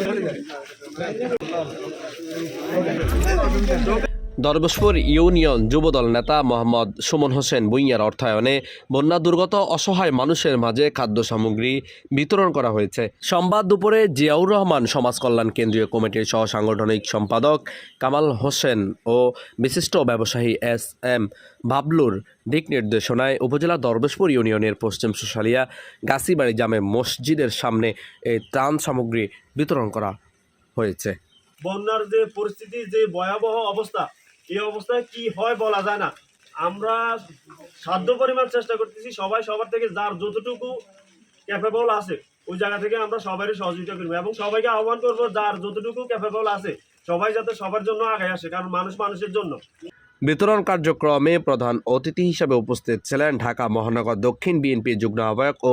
よかったね。দরবেশপুর union Jubodal নেতা মোহাম্মদ সুমন হোসেন ভুঁইয়ার অর্থায়নে বন্যা দুর্গত অসহায় মানুষের মাঝে খাদ্য সামগ্রী বিতরণ করা হয়েছে। সোমবার দুপুরে জিয়াউর রহমান সমাজ কল্যাণ কেন্দ্রীয় কমিটির সহ সাংগঠনিক সম্পাদক কামাল হোসেন ও বিশিষ্ট ব্যবসায়ী এস এম বাবলুর দিক নির্দেশনায় উপজেলা দরবেশপুর ইউনিয়নের পশ্চিম সুশালিয়া গাছিবাড়ি জামে মসজিদের সামনে এই ত্রাণ সামগ্রী বিতরণ করা হয়েছে। বন্যার যে পরিস্থিতি, যে ভয়াবহ অবস্থা এই অবস্থায় কি হয় বলা যায় না। আমরা সাধ্য পরিমাণ চেষ্টা করতেছি, সবাই সবার থেকে যার যতটুকু ক্যাপেবল আছে, ওই জায়গা থেকে আমরা সবারই সহযোগিতা করব এবং সবাইকে আহ্বান করব, যার যতটুকু ক্যাপেবল আছে, সবাই যাতে সবার জন্য আগে আসে, কারণ মানুষ মানুষের জন্য। বিতরণ কার্যক্রমে প্রধান অতিথি হিসেবে উপস্থিত ছিলেন ঢাকা মহানগর দক্ষিণ বিএনপি যুগ্ম আহ্বায়ক ও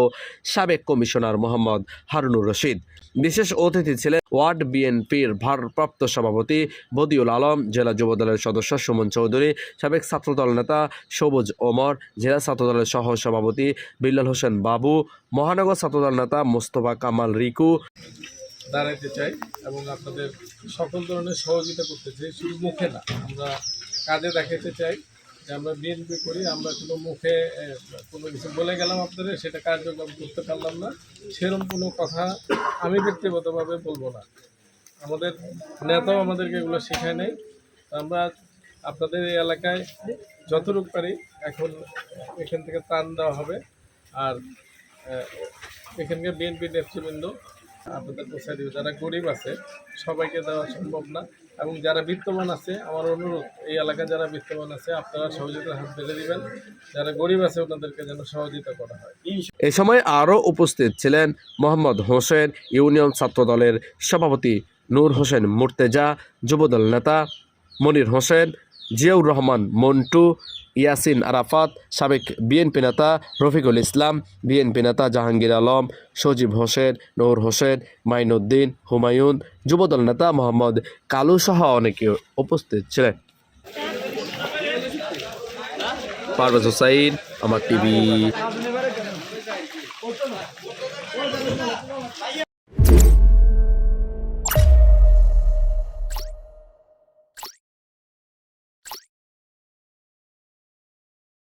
সাবেক কমিশনার মোহাম্মদ হারুনুর রশিদ। বিশেষ অতিথি ছিলেন ওয়ার্ড বিএনপির ভারপ্রাপ্ত সভাপতি বদিউল আলম, জেলা যুবদলের সদস্য সুমন চৌধুরী, সাবেক ছাত্রদল নেতা সবুজ ওমর, জেলা ছাত্রদলের সহ সভাপতি বিল্লাল হোসেন বাবু, মহানগর ছাত্রদল নেতা মোস্তফা কামাল রিকু। দাঁড়াইতে চাই এবং আপনাদের সকল ধরনের সহযোগিতা করতে চাই, শুধু মুখে না, আমরা কাজে দেখাতে চাই যে আমরা বিএনপি করি, আমরা কোনো মুখে কোনো কিছু বলে গেলাম আপনাদের, সেটা কার্যক্রম করতে পারলাম না। সেরকম কোনো কথা আমি ব্যক্তিগতভাবে বলব না। আমাদের নেতাও আমাদেরকে এগুলো শেখায় নেই। আমরা আপনাদের এই এলাকায় যতটুকু পারি এখন এখান থেকে ত্রাণ দেওয়া হবে। আর এখানকার বিএনপি নেতৃবৃন্দ, আপনাদের পৌঁছে যারা গরিব আছে, সবাইকে দেওয়া সম্ভব না। এবং যারা বিত্তবান আছে, আমার অনুরোধ, এই এলাকায় যারা বিত্তবান আছে, আপনারা সহযোগিতার হাত বেঁধে দিবেন। যারা গরিব আছে, ওনাদেরকে যেন সহযোগিতা করা হয়। এই সময় আরও উপস্থিত ছিলেন মোহাম্মদ হোসেন ইউনিয়ন ছাত্র দলের সভাপতি নূর হোসেন মুর্তেজা, যুবদল নেতা মনির হোসেন জিয়াউর রহমান, মন্টু, ইয়াসিন আরাফাত, সাবেক বিএনপি নেতা রফিকুল ইসলাম, বিএনপি নেতা জাহাঙ্গীর আলম, সজীব হোসেন, নূর হোসেন, মাইনুদ্দিন, হুমায়ুন, যুবদল নেতা মোহাম্মদ কালু সহ অনেকে উপস্থিত ছিলেন। পারভেজ হোসাইন, আমার টিভি।